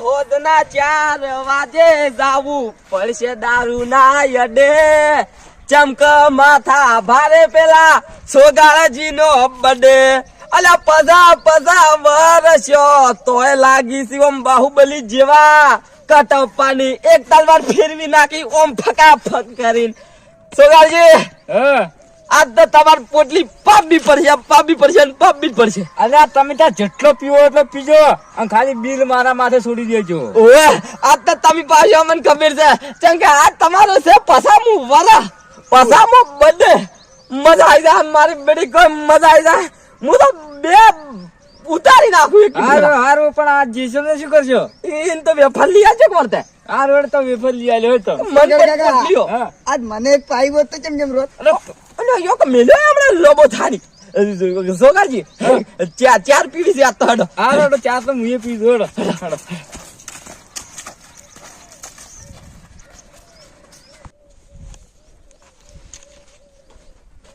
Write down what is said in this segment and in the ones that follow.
હોજના ચાર વાજે જાવું પડશે દારૂ ના યડે. ચમક માથા ભારે પેલા સોગાળાજી નો બડે અલા પધા પધા વરસ્યો તોય લાગી શિવમ બાહુબલી જેવા. કટપ્પાની એક તલવાર ફેરવી નાખી ઓમ ફકાફક કરીને. સોગાળજી. હા. આજ તો તમારી પોટલી પાપી પડશે પાપી પડશે પાપી પડશે. પડશે આ તમે ત્યાં જેટલો પીવો એટલો પીજો અને ખાલી બિલ મારા માથે છોડી દેજો. ઓએ આજ તો તમે પાછો મને ખબર છે. કેમ કે આ તમારો છે પસામું વાલા પસામું બધે મજા આવી જાય મારી બેટી કોઈ મજા આવી જાય. હું તો બે ઉતારી નાખું એક હારું હારું પણ આ જીસો ને શું કરશો? એને તો વેફર લઈ આવજો વર્તે હારું હેડ તો વેફર લઈ આવ્યો તો. મન આજ મને એક પાઈ હોત તો કેમ કેમ રોત? અરે અરે યો કે મેલો હમણાં લોબો થાની સોગાજી ચાર ચાર પીવી છે આ તો હડો. હારું હેડો ચા તો મુએ પી દો હેડો. હેડો.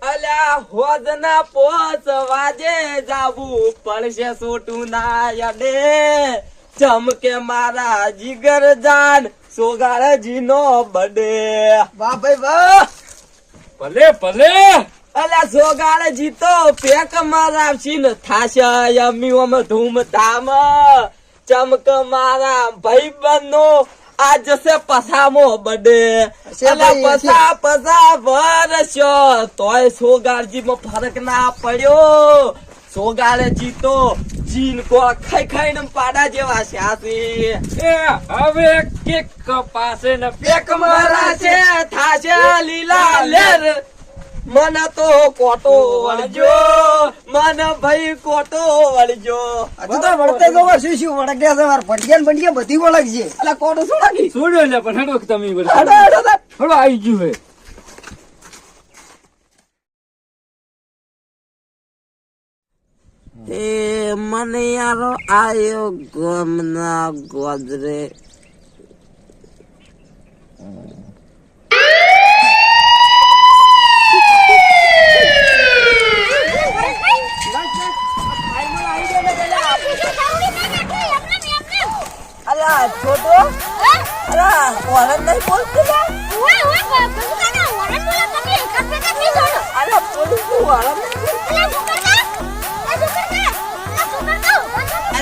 અલ્યા હોજના પોચ વાજે જાવું પડશે સોટું ના યડે ચમકે મારા જીગર જાન સોગાળજી નો બડે વાહ ભાઈ વાહ. ભલે ભલે. અલ્યા સોગાળજી જીતો પેક મારાવશી ને થાશે યમી ઓમ ધૂમ ધામ ચમક મારા ભાઈ બનો આજ સે પસામો બડે હશે. પસા પસા વરસ્યો. તોય સોગાળજી માં ફરક ના પડ્યો. સોગાળજી તો જીન કો ખાઈ ખાઈને પાડા જેવા છે આસી એ. હવે કેક કપાસે ને પેક મારા છે થાશે લીલા લેર. મને તો કોટો વળજો મન ભાઈ કોટો વળજો. બધા વળતે જો શું શું વળગ્યા છે વાર ભટક્યા ને ભટક્યા બધી વળગ છે એટલે કોટો લાગી? છોડ્યો ને પણ હેડો તમે હેડો, હેડો, હેડો. હેડો આવી ગયું હે. એ મને યારો આયો ગમના ગોદરે અલા છોટો? અલા ઓરન નહીં બોલતું લા. અલા પોલીસનું ઓરન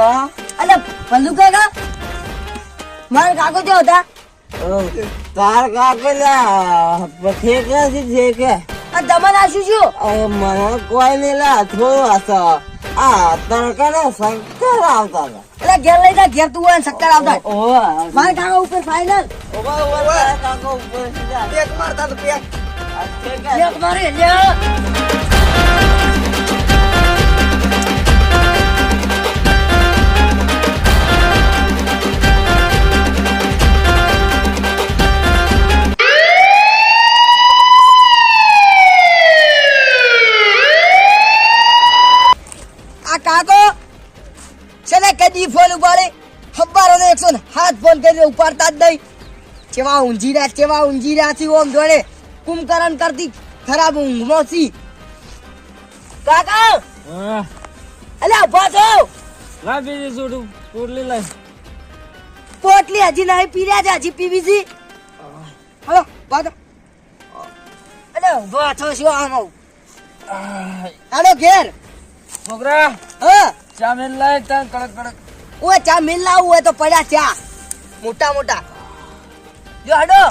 છોકરા અલે ભલ્લુ કાકા? મારા કાકો જો હતા? તાર કાપેલા પછી કે છે કે. આ દમન આ શું? શું અરે મને કોઈ નહીં લા થોડો હશે આ તડકાને શક્કર આવતા હતા. એટલે ઘેર લઈ જા ઘેર તું હોય શક્કર આવતા. ઓ મારા કાકા ઉપર ફાઇનલ ઓવા ઓવા કાકા ઉપર સીધા પેક મારતા તો પેક. છે પેક મારે લ્યા. કદી ફોન ઉપાડે. ખબર ને એકસો ને હાથ ફોન કરીને ઉપાડતા જ નહીં. ચેવા ઊંઝી રહ્યા કેવા ઊંઝી રહ્યા છે ઓમ જોડે. કુંભકરણ કરતી ખરાબ ઊંઘમાં છી કાકા! અલ્યા ઊભા છો? ના બીજી છોડું પોટલી લઈ. પોટલી હજી નહીં પી રહ્યા છે હજી પીવી છે. હલો વાતો અલે ઊભા છો શું આમ હાલો ઘેર. છોકરા હા. મેલ લાય ત્યાં કડક કડક. ઓય ચા મિલ લાવું હોય તો પડ્યા ચા મોટા મોટા. જો હડો.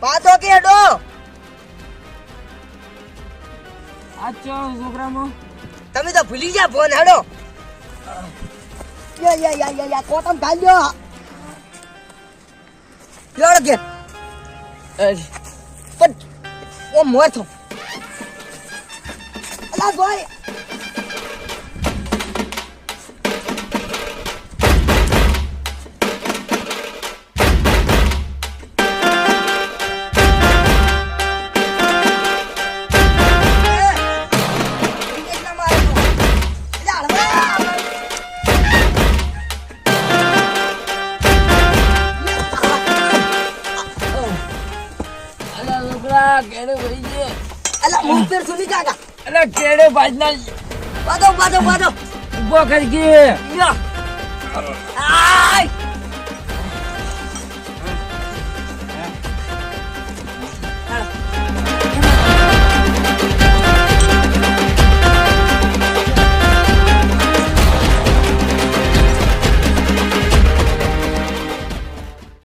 પાતો કે હડો. આચો છોકરામાં? તમે તો ભૂલી ગયા ફોન હડો. યા યા યા યા કોટમ ઢાલ્યો. લેવડો કે. પણ ઓ મોર થો. અલા ગોય અલા કેડે ભાજના પાદો પાદો પાદો ઊભો કરી ગયે આય.